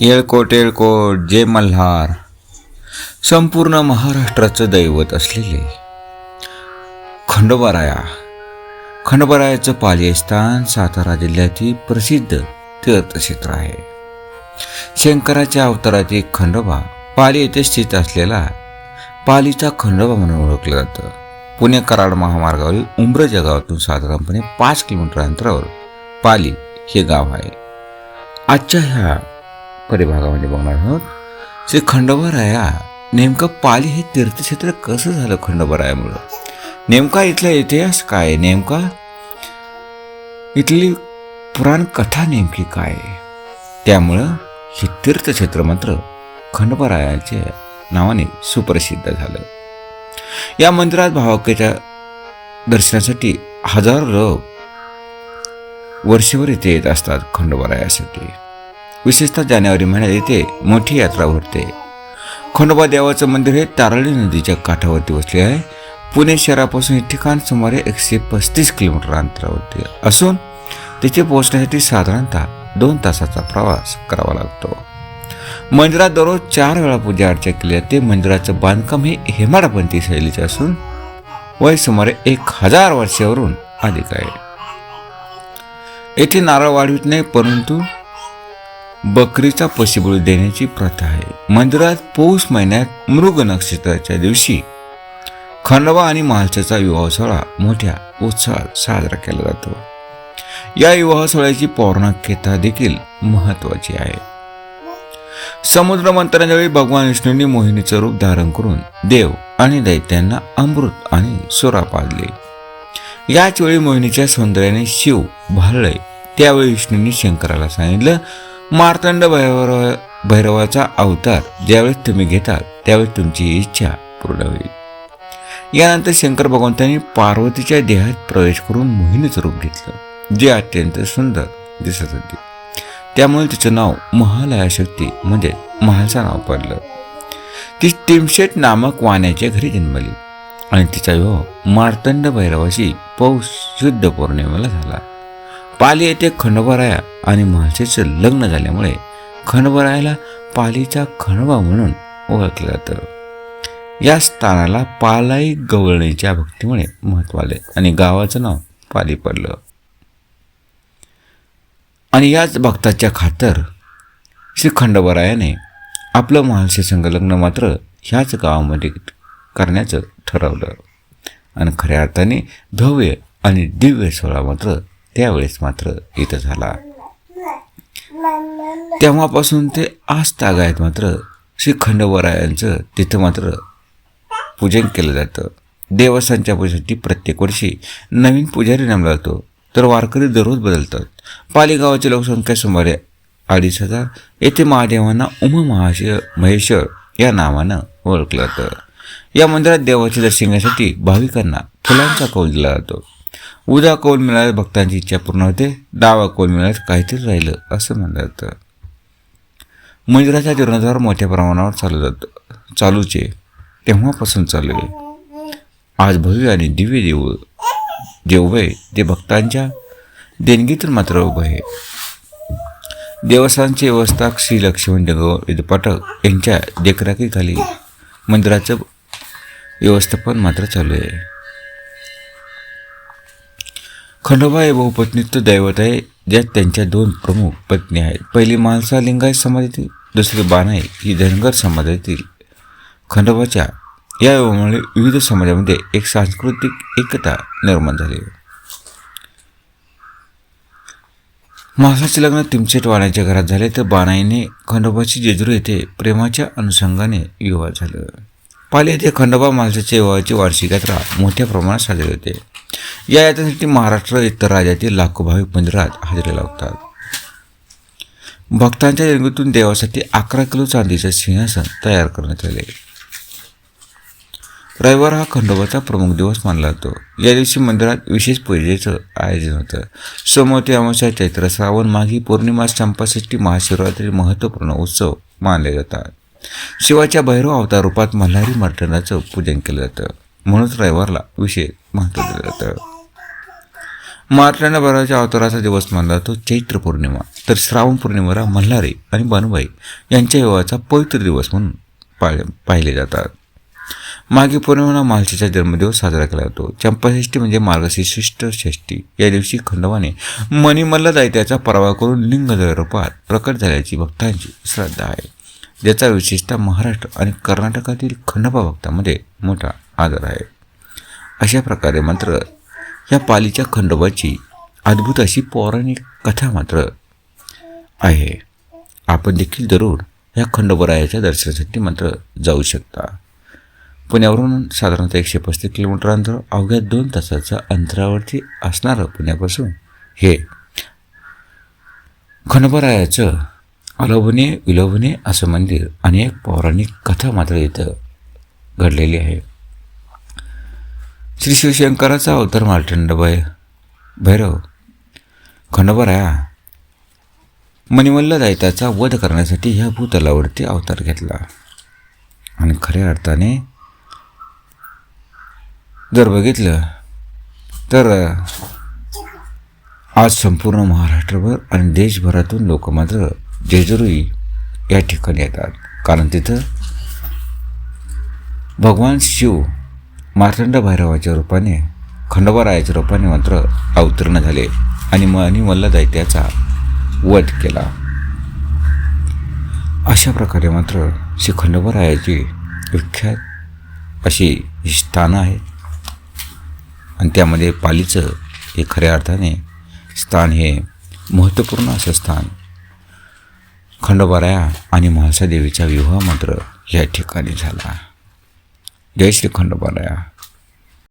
येळकोट येळकोट जय मल्हार. संपूर्ण महाराष्ट्राचं दैवत असलेले खंडोबाराया. खंडोबारायाचं पालीस्थान सातारा जिल्ह्यातील प्रसिद्ध तीर्थक्षेत्र आहे. शंकराच्या अवतारातील खंडोबा पाली येथे स्थित असलेला पालीचा खंडोबा म्हणून ओळखलं जातं. पुणे कराड महामार्गावरील उंब्रज या गावातून साधारणपणे पाच किलोमीटर अंतरावर पाली हे गाव आहे. आजच्या ह्या परिभागामध्ये बघणार आहोत श्री खंडोबराया नेमकं पाली हे तीर्थक्षेत्र कसं झालं खंडोबरायामुळं नेमका इथला इतिहास काय आहे? नेमका इथली पुराण कथा नेमकी काय आहे? त्यामुळं हे तीर्थक्षेत्र मात्र खंडोबारायाच्या नावाने सुप्रसिद्ध झालं या मंदिरात भावकेच्या दर्शनासाठी हजारो लोक वर्षभर इथे येत असतात खंडोबरायासाठी विशेषतः जानेवारी महिन्यात येथे मोठी यात्रा भरते खंडोबा देवाचं मंदिर हे तारळी नदीच्या काठावरती वसले आहे. पुणे शहरापासून हे ठिकाण सुमारे एकशे पस्तीस किलोमीटर अंतरावरती असून तिथे पोहोचण्यासाठी साधारणतः दोन तासाचा प्रवास करावा लागतो. मंदिरात दररोज चार वेळा पूजा अर्चा केली जाते. मंदिराचं बांधकाम हे हेमाडपंथी शैलीचे असून वय सुमारे एक हजार वर्षावरून अधिक आहे. येथे नारळ वाढवित नाही परंतु बकरीचा पशुबळी देण्याची प्रथा आहे. मंदिरात पौष महिन्यात मृग नक्षत्राच्या दिवशी खंडवा आणि महालच्याचा विवाह सोहळा मोठ्या उत्साहात साजरा केला जातो. या विवाह सोहळ्याची पौराणिकता देखील महत्वाची आहे. समुद्र मंथनाच्या वेळी भगवान विष्णूंनी मोहिनीचं रूप धारण करून देव आणि दैत्यांना अमृत आणि सुरा पाजले. याच वेळी मोहिनीच्या सौंदर्याने शिव भाळले त्यावेळी विष्णूंनी शंकराला सांगितलं मार्तंड भैरव भैरवाचा अवतार ज्यावेळेस तुम्ही घेताल त्यावेळेस तुमची इच्छा पूर्ण होईल. यानंतर शंकर भगवंतांनी पार्वतीच्या देहात प्रवेश करून मोहिनीचं रूप घेतलं जे अत्यंत सुंदर दिसत होते. त्यामुळे तिचं नाव महालया शक्ती म्हणजे महालचं नाव पडलं. ती टिमशेट नामक वाण्याच्या घरी जन्मली आणि तिचा विवाह मार्तंड भैरवाशी पौष शुद्ध पौर्णिमेला झाला. पाली येथे खंडोबाराया आणि महालसेचं लग्न झाल्यामुळे खंडोबरायाला पालीचा खंडोबा म्हणून ओळखलं जातं. या स्थानाला पालाई गवळणीच्या भक्तीमुळे महत्त्व आले आणि गावाचं नाव पाली पडलं. आणि याच भक्ताच्या खातर श्री खंडोबरायाने आपलं महालशी संघलग्न मात्र ह्याच गावामध्ये करण्याचं ठरवलं. आणि खऱ्या अर्थाने भव्य आणि दिव्य सोहळा मात्र त्यावेळेस मात्र इथं झाला. तेव्हापासून ते आज तागायत मात्र श्री खंडोबारायांचं तिथं मात्र पूजन केलं जातं. देवस्थानच्या पूजेसाठी प्रत्येक वर्षी नवीन पुजारी नेमला जातो. तर वारकरी दररोज बदलतात. पालीगावाची लोकसंख्या सुमारे अडीच हजार. येथे महादेवांना उमा महाशय महेश्वर या नावानं ओळखलं जातं. या मंदिरात देवाचे दर्शन घेण्यासाठी भाविकांना फुलांचा कौल दिला जातो. उद्या कौल मिळाल्यास भक्तांची इच्छा पूर्ण होते डावा कौल मिळाल्यास काहीतरी राहिलं असं म्हणलं जातं मंदिराचा जीर्णोद्धार मोठ्या प्रमाणावर चालू जातं चालूचे तेव्हापासून चालू आहे. आज भव्य आणि दिव्य देऊळ जे उभे ते भक्तांच्या देणगीतून मात्र उभं आहे. देवस्थानचे व्यवस्था श्री लक्ष्मण जगव पाठक यांच्या देखरेखीखाली मंदिराचं व्यवस्थापन मात्र चालू आहे. खंडोबा हे बहुपत्नीत्व दैवत आहे ज्यात त्यांच्या दोन प्रमुख पत्नी आहेत. पहिली माणसा लिंगायत समाजातील दुसरी बानाई ही धनगर समाजातील. खंडोबाच्या या योगामुळे विविध समाजामध्ये एक सांस्कृतिक एकता निर्माण झाली. मासाचे लग्न तिमसेट वाण्याच्या घरात झाले तर बाणाईने खंडोबाची जेजुरी येथे प्रेमाच्या अनुषंगाने विवाह झालं. पाली येथे खंडोबा माणसाच्या विवाहाची वार्षिक यात्रा मोठ्या प्रमाणात साजरी होते. या यात्रेसाठी महाराष्ट्र इतर राज्यातील लाखो भाविक मंदिरात हजेरी लावतात. भक्तांच्या जन्मेतून देवासाठी अकरा किलो चांदीचे सिंहासन तयार करण्यात आले. रविवार हा खंडोबाचा प्रमुख दिवस मानला जातो. या दिवशी मंदिरात विशेष पूजेचं आयोजन होतं. सोमवती अमावस्या चैत्र श्रावण माघी पौर्णिमा चंपाषष्ठी महाशिवरात्री महत्त्वपूर्ण उत्सव मानले जातात. शिवाच्या भैरव अवतार रूपात मल्हारी मर्टनाचं पूजन केलं जातं. म्हणूनच रविवारला विशेष महत्त्व दिलं जातं. मार्तंडभराच्या अवताराचा दिवस मानला तो चैत्र पौर्णिमा. तर श्रावण पौर्णिमेला मल्हारी आणि बनबाई यांच्या विवाहाचा पवित्र दिवस म्हणून पाळ पाहिले जातात. मागी पौर्णिमेला मालशीचा जन्मदिवस साजरा केला जातो. चंपाषष्ठी म्हणजे मार्गशीर्ष षष्ठी. या दिवशी खंडवाने मणिमल्ल दैत्याचा पराभव करून लिंग रूपात प्रकट झाल्याची भक्तांची श्रद्धा आहे. ज्याचा विशेषतः महाराष्ट्र आणि कर्नाटकातील खंडोबा भक्तामध्ये मोठा आदर आहे. अशा प्रकारे मात्र या पालीच्या खंडोबाची अद्भुत अशी पौराणिक कथा मात्र आहे. आपण देखील जरूर या खंडोबरायाच्या दर्शनासाठी मात्र जाऊ शकता. पुण्यावरून साधारणतः एकशे पस्तीस किलोमीटर अंतर अवघ्या दोन तासाच्या अंतरावरती असणारं पुण्यापासून हे खंडोबरायाचं अलोभने विलोभने असं मंदिर अनेक पौराणिक कथा मात्र इथं घडलेली आहे. श्री शिवशंकराचा अवतार मार्तंड भै भैरव खंडोबराया मणिमल्ल दैत्याचा वध करण्यासाठी ह्या भूतलावरती अवतार घेतला. आणि खऱ्या अर्थाने जर बघितलं तर आज संपूर्ण महाराष्ट्रभर आणि देशभरातून लोक मात्र जेजुरी या ठिकाणी येतात. कारण तिथं भगवान शिव मार्तंड भैरवाच्या रूपाने खंडोबारायाच्या रूपाने मात्र अवतीर्ण झाले. आणि मणिमल्ल दैत्याचा वध केला. अशा प्रकारे मात्र श्री खंडोबारायाची विख्यात अशी ही स्थानं आहेत. आणि त्यामध्ये पालीचं हे खऱ्या अर्थाने स्थान हे महत्त्वपूर्ण असं स्थान खंडोबाराया आणि म्हाळसादेवीचा विवाह मात्र या ठिकाणी झाला. जय श्री खंडोबाराया